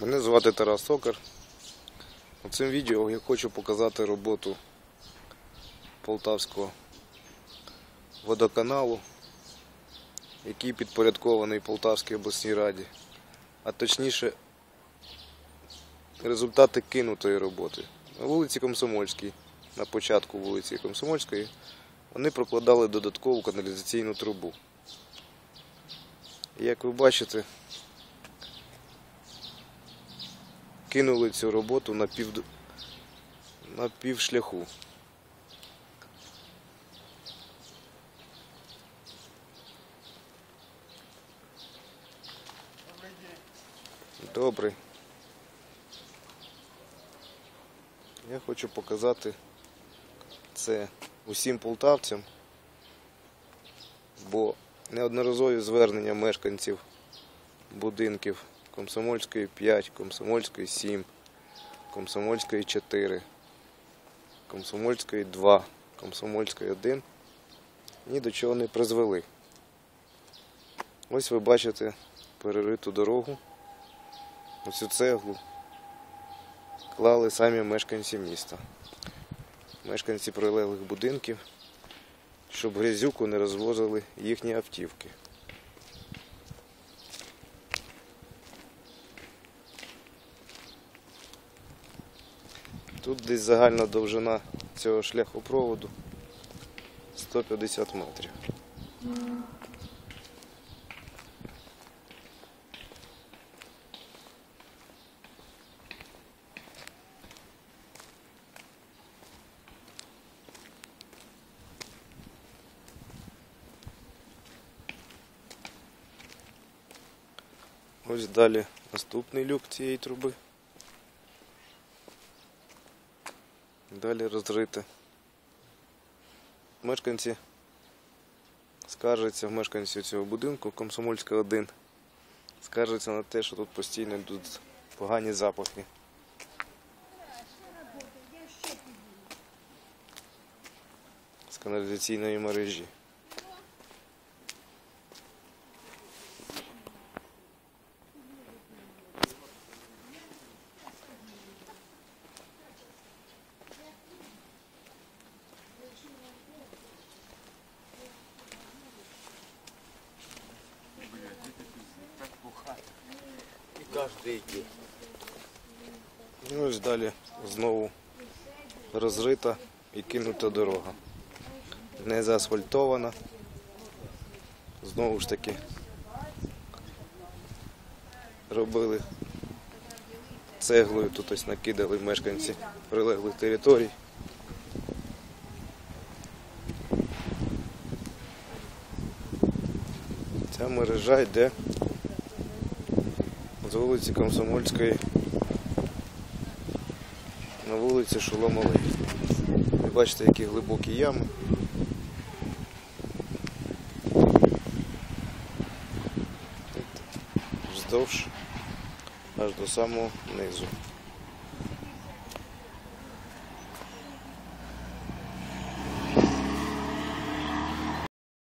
Мене звати Тарас Сокар. У цьому відео я хочу показати роботу Полтавського водоканалу, який підпорядкований Полтавській обласній раді, а точніше результати кинутої роботи. На вулиці Комсомольській, на початку вулиці Комсомольської, вони прокладали додаткову каналізаційну трубу. Як ви бачите, кинули цю роботу на пів на півшляху. Добрий. Я хочу показати це усім полтавцям, бо неодноразові звернення мешканців будинків Комсомольської 5, Комсомольської 7, Комсомольської 4, Комсомольської 2, Комсомольської 1 ні до чого не призвели. Ось ви бачите перериту дорогу. Оцю цеглу клали самі мешканці міста. Мешканці прилеглих будинків, щоб грязюку не розвозили їхні автівки. Тут десь загальна довжина цього шляхопроводу 150 метрів. Ось далі наступний люк цієї труби. Далі розрите. Мешканці скаржаться мешканці цього будинку Комсомольська 1. Скаржаться на те, що тут постійно йдуть погані запахи. З каналізаційної мережі. Каждый день. І ось далі знову розрита і кинута дорога. Не заасфальтована. Знову ж таки робили цеглою, тут ось накидали мешканці прилеглих територій. Ця мережа йде з вулиці Комсомольської на вулиці Шоломової. Ви бачите, які глибокі ями. Вздовж аж до самого низу.